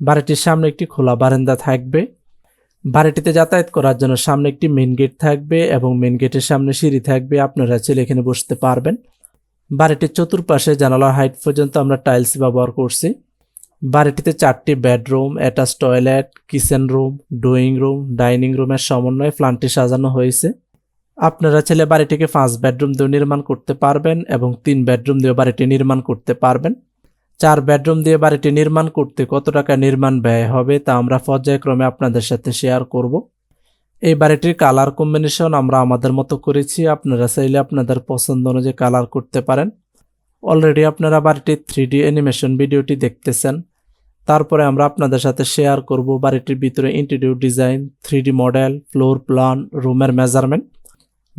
বাড়িটির সামনে একটি খোলা বারান্দা থাকবে। বাড়িটিতে যাতায়াত করার জন্য সামনে একটি মেন গেট থাকবে এবং মেন গেটের সামনে সিঁড়ি থাকবে। আপনারা চাইলে এখানে বসতে পারবেন। বাড়িটির চতুর্পাশে জানালার হাইট পর্যন্ত আমরা টাইলস ব্যবহার করছি। বাড়িটিতে চারটি bedroom attach toilet kitchen room drawing room dining রুমের সমন্বয়ে প্ল্যানটি সাজানো হয়েছে। আপনারা ছেলে বাড়িটিকে পাঁচ বেডরুম দিয়ে নির্মাণ করতে পারবেন এবং তিন বেডরুম দিয়ে বাড়িটি নির্মাণ করতে পারবেন। চার বেডরুম দিয়ে বাড়িটি নির্মাণ করতে কত টাকা নির্মাণ ব্যয় হবে তা আমরা পর্যায়ক্রমে আপনাদের সাথে শেয়ার করব। এই বাড়িটির কালার কম্বিনেশন আমরা আমাদের মতো করেছি। আপনারা চাইলে আপনাদের পছন্দ অনুযায়ী কালার করতে পারেন। অলরেডি আপনারা বাড়িটির থ্রি ডি অ্যানিমেশন ভিডিওটি দেখতেছেন। তারপরে আমরা আপনাদের সাথে শেয়ার করব বাড়িটির ভিতরে interior design three D model floor plan রুমের মেজারমেন্ট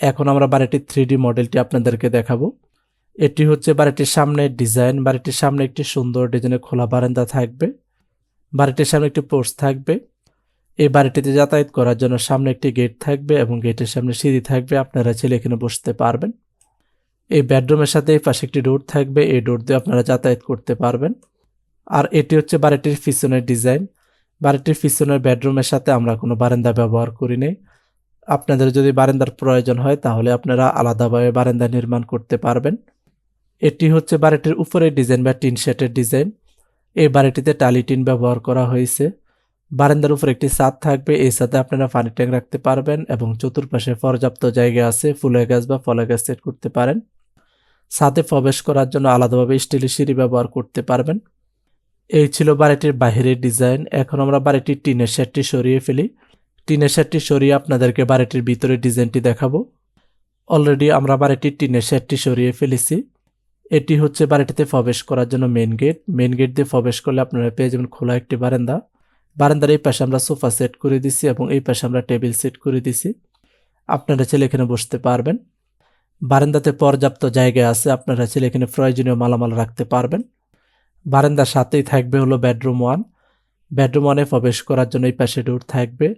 এখন আমরা বাড়িটির থ্রি মডেলটি আপনাদেরকে দেখাবো। এটি হচ্ছে বাড়িটির সামনের ডিজাইন বাড়িটির সামনে একটি সুন্দর ডিজাইনের খোলা বারান্দা থাকবে। বাড়িটির সামনে একটি পোর্স থাকবে। এই বাড়িটিতে যাতায়াত করার জন্য সামনে একটি গেট থাকবে এবং গেটের সামনে সিঁড়ি থাকবে। আপনারা ছেলে এখানে বসতে পারবেন। এই বেডরুমের সাথে এই পাশে একটি ডোর থাকবে। এই ডোর দিয়ে আপনারা যাতায়াত করতে পারবেন। আর এটি হচ্ছে বাড়িটির পিছনের ডিজাইন বাড়িটির পিছনের বেডরুমের সাথে আমরা কোনো বারান্দা ব্যবহার করি নাই। আপনাদের যদি বারান্দার প্রয়োজন হয়, তাহলে আপনারা আলাদাভাবে বারান্দা নির্মাণ করতে পারবেন। এটি হচ্ছে বাড়িটির উপরের ডিজাইন বা টিন শেটের ডিজাইন। এই বাড়িটিতে টালি টিন ব্যবহার করা হয়েছে। বারান্দার উপর একটি ছাদ থাকবে। এই ছাদে আপনারা পানি ট্যাঙ্ক রাখতে পারবেন এবং চতুর্পাশে পর্যাপ্ত জায়গা আছে। ফুলের গাছ বা ফলের গাছ সেট করতে পারেন। ছাদে প্রবেশ করার জন্য আলাদাভাবে স্টিলের সিঁড়ি ব্যবহার করতে পারবেন। এই ছিল বাড়িটির বাহিরের ডিজাইন। এখন আমরা বাড়িটির টিনের শেডটি সরিয়ে ফেলি। টিনের শেডটি সরিয়ে আপনাদেরকে বাড়িটির ভিতরে ডিজাইনটি দেখাবো। অলরেডি আমরা বাড়িটির টিনের শেডটি সরিয়ে ফেলেছি। এটি হচ্ছে বাড়িটিতে প্রবেশ করার জন্য মেন গেট মেন গেট দিয়ে প্রবেশ করলে আপনারা পেয়ে যাবেন খোলা একটি বারান্দা। বারান্দার এই পাশে আমরা সোফা সেট করে দিছি এবং এই পাশে আমরা টেবিল সেট করে দিছি। আপনারা ছেলে এখানে বসতে পারবেন। বারান্দাতে পর্যাপ্ত জায়গা আছে, আপনারা ছেলে এখানে প্রয়োজনীয় মালামাল রাখতে পারবেন। বারান্দার সাথেই থাকবে হলো বেডরুম ওয়ান বেডরুম ওয়ানে প্রবেশ করার জন্য এই পাশে ডোর থাকবে।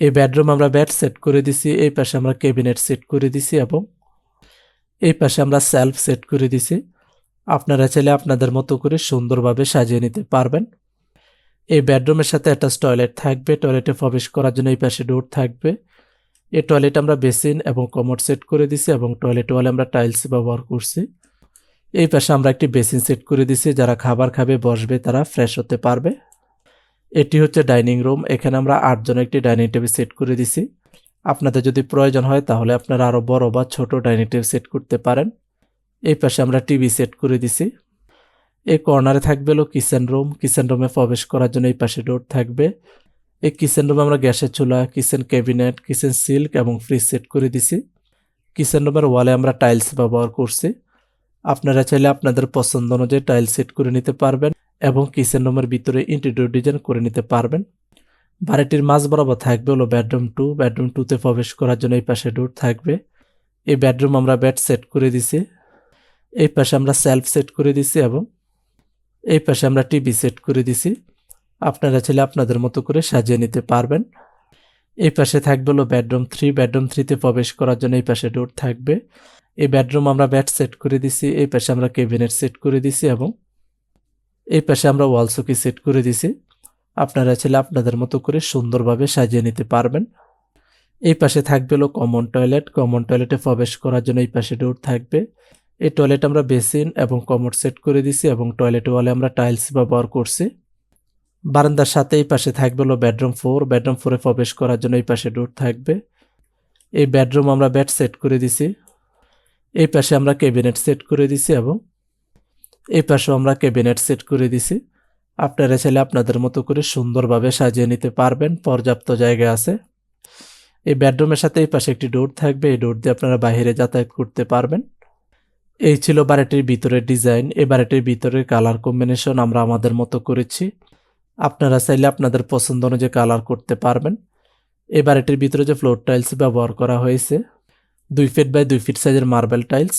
এই বেডরুম আমরা বেড সেট করে দিছি, এই পাশে আমরা ক্যাবিনেট সেট করে দিছি এবং এই পাশে আমরা সেলফ সেট করে দিছি। আপনারা চাইলে আপনাদের মতো করে সুন্দরভাবে সাজিয়ে নিতে পারবেন। এই বেডরুমের সাথে অ্যাটাচ টয়লেট থাকবে টয়লেটে প্রবেশ করার জন্য এই পাশে ডোর থাকবে। এই টয়লেট আমরা বেসিন এবং কমোড সেট করে দিছি এবং টয়লেট ওয়ালে আমরা টাইলস ব্যবহার করছি। এই পাশে আমরা একটি বেসিন সেট করে দিছি, যারা খাবার খাবে, বসবে, তারা ফ্রেশ হতে পারবে। এটি হচ্ছে ডাইনিং রুম। এখানে আমরা আটজন একটি ডাইনিং টেবিল সেট করে দিছি। আপনাদের যদি প্রয়োজন হয় তাহলে আপনারা আরও বড় বা ছোট ডাইনিং টেবিল সেট করতে পারেন। এই পাশে আমরা টিভি সেট করে দিছি। এই কর্নারে থাকবে হলো কিচেন রুম। কিচেন রুমে প্রবেশ করার জন্য এই পাশে ডোর থাকবে। এই কিচেন রুমে আমরা গ্যাসের চুলা, কিচেন ক্যাবিনেট, কিচেন সিল্ক এবং ফ্রিজ সেট করে দিছি। কিচেন রুমের ওয়ালে আমরা টাইলস ব্যবহার করছি। আপনারা চাইলে আপনাদের পছন্দ অনুযায়ী টাইলস সেট করে নিতে পারবেন। এবং কিচেন রুমের ভিতরে ইন্টেরিয়র ডিজাইন করে নিতে পারবেন। বাড়িটির মাঝ বরাবর থাকবে হলো বেডরুম টু বেডরুম টুতে প্রবেশ করার জন্য এই পাশে ডোর থাকবে। এই বেডরুম আমরা বেড সেট করে দিছি। এই পাশে আমরা সেলফ সেট করে দিছি এবং এই পাশে আমরা টিভি সেট করে দিছি। আপনারা চাইলে আপনাদের মতো করে সাজিয়ে নিতে পারবেন। এই পাশে থাকবে হলো বেডরুম থ্রি বেডরুম থ্রিতে প্রবেশ করার জন্য এই পাশে ডোর থাকবে। এই বেডরুম আমরা বেড সেট করে দিছি, এই পাশে আমরা কেবিনেট সেট করে দিছি এবং এই পাশে আমরা ওয়াল চকি সেট করে দিছি আপনারা চাইলে আপনাদের মতো করে সুন্দরভাবে সাজিয়ে নিতে পারবেন। এই পাশে থাকবে হলো কমন টয়লেট কমন টয়লেটে প্রবেশ করার জন্য এই পাশে ডোর থাকবে। এই টয়লেট আমরা বেসিন এবং কমোড সেট করে দিছি এবং টয়লেট ওয়ালে আমরা টাইলস ব্যবহার করছি। বারান্দার সাথে এই পাশে থাকবে হলো বেডরুম ফোর বেডরুম ফোরে প্রবেশ করার জন্য এই পাশে ডোর থাকবে। এই বেডরুম আমরা বেড সেট করে দিছি এই পাশে আমরা ক্যাবিনেট সেট করে দিছি এবং এই পাশেও আমরা ক্যাবিনেট সেট করে দিছি। আপনারা চাইলে আপনাদের মতো করে সুন্দরভাবে সাজিয়ে নিতে পারবেন, পর্যাপ্ত জায়গা আছে। এই বেডরুমের সাথে এই পাশে একটি ডোর থাকবে, এই ডোর দিয়ে আপনারা বাইরে যাতায়াত করতে পারবেন। এই ছিল বাড়িটির ভিতরের ডিজাইন। এই বাড়িটির ভিতরের কালার কম্বিনেশন আমরা আমাদের মতো করেছি। আপনারা চাইলে আপনাদের পছন্দ অনুযায়ী কালার করতে পারবেন। এই বাড়িটির ভিতরে যে ফ্লোর টাইলস ব্যবহার করা হয়েছে, দুই ফিট বাই দুই ফিট সাইজের মার্বেল টাইলস।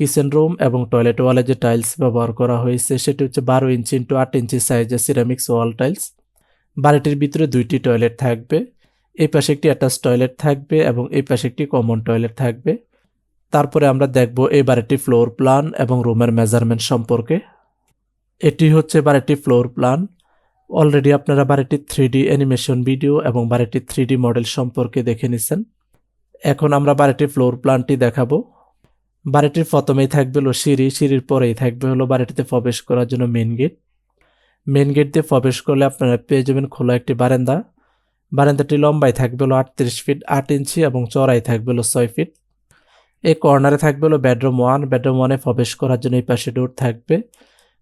কিচেন রুম এবং টয়লেট ওয়ালে যে টাইলস ব্যবহার করা হয়েছে, সেটি হচ্ছে বারো ইঞ্চি ইন্টু আট ইঞ্চি সাইজের সিরামিক্স ওয়াল টাইলস বাড়িটির ভিতরে দুইটি টয়লেট থাকবে, এই পাশে একটি অ্যাটাচ টয়লেট থাকবে এবং এই পাশে একটি কমন টয়লেট থাকবে। তারপরে আমরা দেখব এই বাড়িটির ফ্লোর প্ল্যান এবং রুমের মেজারমেন্ট সম্পর্কে। এটি হচ্ছে বাড়িটির ফ্লোর প্ল্যান অলরেডি আপনারা বাড়িটির থ্রি ডি অ্যানিমেশন ভিডিও এবং বাড়িটির থ্রি ডি মডেল সম্পর্কে দেখে নিছেন। এখন আমরা বাড়িটির ফ্লোর প্ল্যানটি দেখাবো। বাড়িটির প্রথমেই থাকবে হলো সিঁড়ি, সিঁড়ির পরেই থাকবে হলো বাড়িটিতে প্রবেশ করার জন্য মেন গেট মেন গেট দিয়ে প্রবেশ করলে আপনারা পেয়ে যাবেন খোলা একটি বারান্দা। বারান্দাটি লম্বায় থাকবে হলো আটত্রিশ ফিট আট ইঞ্চি এবং চড়াই থাকবে হলো ছয় ফিট এই কর্নারে থাকবে হলো বেডরুম ওয়ান বেডরুম ওয়ানে প্রবেশ করার জন্য এই পাশে ডোর থাকবে।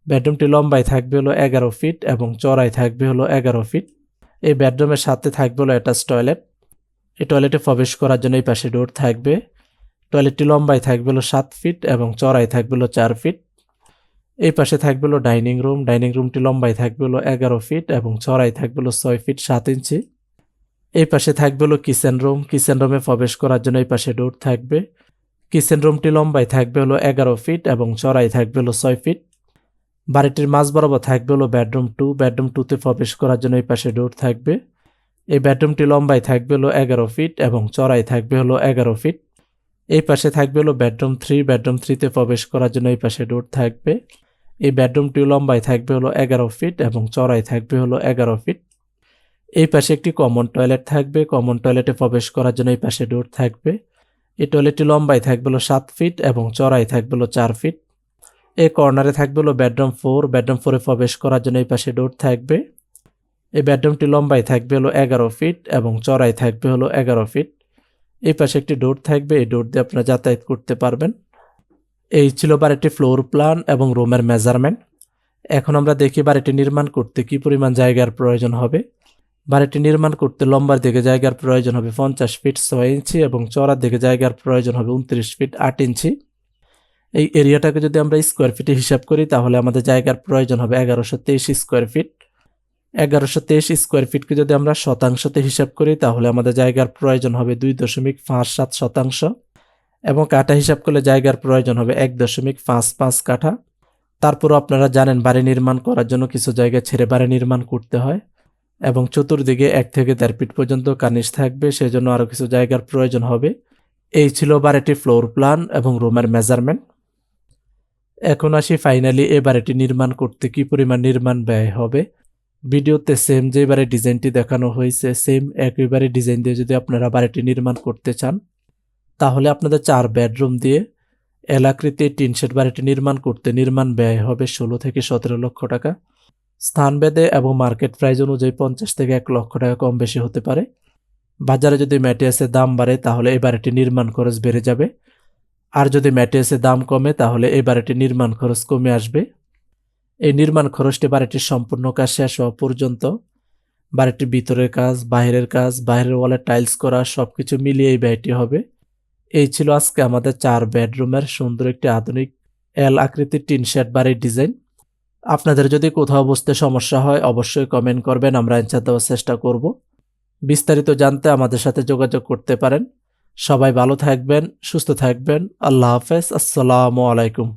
বেডরুমটি লম্বায় থাকবে হলো এগারো ফিট এবং চড়াই থাকবে হলো এগারো ফিট এই বেডরুমের সাথে থাকবে হলো অ্যাটাচ টয়লেট এই টয়লেটে প্রবেশ করার জন্য এই পাশে ডোর থাকবে। টয়লেটটি লম্বায় থাকবে হলো সাত ফিট এবং চড়াই থাকবে হলো চার ফিট এই পাশে থাকবে হলো ডাইনিং রুম ডাইনিং রুমটি লম্বায় থাকবে হলো এগারো ফিট এবং চড়াই থাকবে হলো ছয় ফিট সাত ইঞ্চি এই পাশে থাকবে হলো কিচেন রুম কিচেন রুমে প্রবেশ করার জন্য এই পাশে ডোর থাকবে কিচেন রুমটি লম্বায় থাকবে হলো এগারো ফিট এবং চড়াই থাকবে হলো ছয় ফিট বাড়িটির মাঝ বরাবর থাকবে হলো বেডরুম টু বেডরুম টুতে প্রবেশ করার জন্য এই পাশে ডোর থাকবে এই বেডরুমটি লম্বায় থাকবে হলো এগারো ফিট এবং চড়াই থাকবে হলো এগারো ফিট এই পাশে থাকবে হলো বেডরুম থ্রি বেডরুম থ্রিতে প্রবেশ করার জন্য এই পাশে ডোর থাকবে। এই বেডরুমটি লম্বায় থাকবে হলো এগারো ফিট এবং চড়াই থাকবে হলো এগারো ফিট এই পাশে একটি কমন টয়লেট থাকবে। কমন টয়লেটে প্রবেশ করার জন্য এই পাশে ডোর থাকবে। এই টয়লেটটি লম্বায় থাকবে হলো সাত ফিট এবং চড়াই থাকবে হলো চার ফিট এই কর্নারে থাকবে হলো বেডরুম ফোর বেডরুম ফোরে প্রবেশ করার জন্য এই পাশে ডোর থাকবে। এই বেডরুমটি লম্বায় থাকবে হলো এগারো ফিট এবং চড়াই থাকবে হলো এগারো ফিট এই পাশে একটি ডোর থাকবে। এই ডোর দিয়ে আপনারা যাতায়াত করতে পারবেন। এই ছিল বাড়িটি ফ্লোর প্ল্যান এবং রুমের মেজারমেন্ট এখন আমরা দেখি বাড়িটি নির্মাণ করতে কি পরিমাণ জায়গার প্রয়োজন হবে। বাড়িটি নির্মাণ করতে লম্বার দিকে জায়গার প্রয়োজন হবে পঞ্চাশ ফিট ছয় ইঞ্চি এবং চড়ার দিকে জায়গার প্রয়োজন হবে উনত্রিশ ফিট আট ইঞ্চি এই এরিয়াটাকে যদি আমরা স্কোয়ার ফিটে হিসাব করি, তাহলে আমাদের জায়গার প্রয়োজন হবে এগারোশো তেইশ স্কোয়ার ফিট এগারোশো তেইশ স্কোয়ার ফিটকে যদি আমরা শতাংশতে হিসাব করি, তাহলে আমাদের জায়গার প্রয়োজন হবে দুই দশমিক পাঁচ সাত শতাংশ এবং কাঠা হিসাব করলে জায়গার প্রয়োজন হবে এক দশমিক পাঁচ পাঁচ কাঠা। তারপরও আপনারা জানেন বাড়ি নির্মাণ করার জন্য কিছু জায়গা ছেড়ে বাড়ি নির্মাণ করতে হয় এবং চতুর্দিকে এক থেকে দেড় ফিট পর্যন্ত কানিশ থাকবে, সেজন্য আরও কিছু জায়গার প্রয়োজন হবে। এই ছিল বাড়িটি ফ্লোর প্ল্যান এবং রুমের মেজারমেন্ট এখন আসি ফাইনালি এ বাড়িটি নির্মাণ করতে কি পরিমাণ নির্মাণ ব্যয় হবে? ভিডিওতে সেম যে বাড়ি ডিজাইনটি দেখানো হয়েছে সেম একইবারে ডিজাইন দিয়ে যদি আপনারা বাড়িটি নির্মাণ করতে চান, তাহলে আপনাদের চার বেডরুম দিয়ে এলাকৃতি টিনশেড বাড়িটি নির্মাণ করতে নির্মাণ ব্যয় হবে ষোলো থেকে সতেরো লক্ষ টাকা। স্থানভেদে এবং মার্কেট প্রাইস অনুযায়ী পঞ্চাশ থেকে এক লক্ষ টাকা কম বেশি হতে পারে। বাজারে যদি ম্যাটিয়াসের দাম বাড়ে, তাহলে এই বাড়িটি নির্মাণ খরচ বেড়ে যাবে। আর যদি ম্যাটিয়াসের দাম কমে, তাহলে এই বাড়িটি নির্মাণ খরচ কমে আসবে। এই নির্মাণ খরচটি বাড়িটির সম্পূর্ণ কাজ শেষ হওয়া পর্যন্ত। বাড়িটির ভিতরের কাজ, বাইরের কাজ, বাইরের ওয়ালে টাইলস করা সব কিছু মিলিয়ে এই ব্যয়টি হবে। এই ছিল আজকে আমাদের চার বেডরুমের সুন্দর একটি আধুনিক এল আকৃতির টিন শেড বাড়ির ডিজাইন। আপনাদের যদি কোথাও বুঝতে সমস্যা হয়, অবশ্যই কমেন্ট করবেন, আমরা অ্যান্সার দেওয়ার চেষ্টা করব। বিস্তারিত জানতে আমাদের সাথে যোগাযোগ করতে পারেন। সবাই ভালো থাকবেন, সুস্থ থাকবেন। আল্লাহ হাফেজ, আসসালামু আলাইকুম।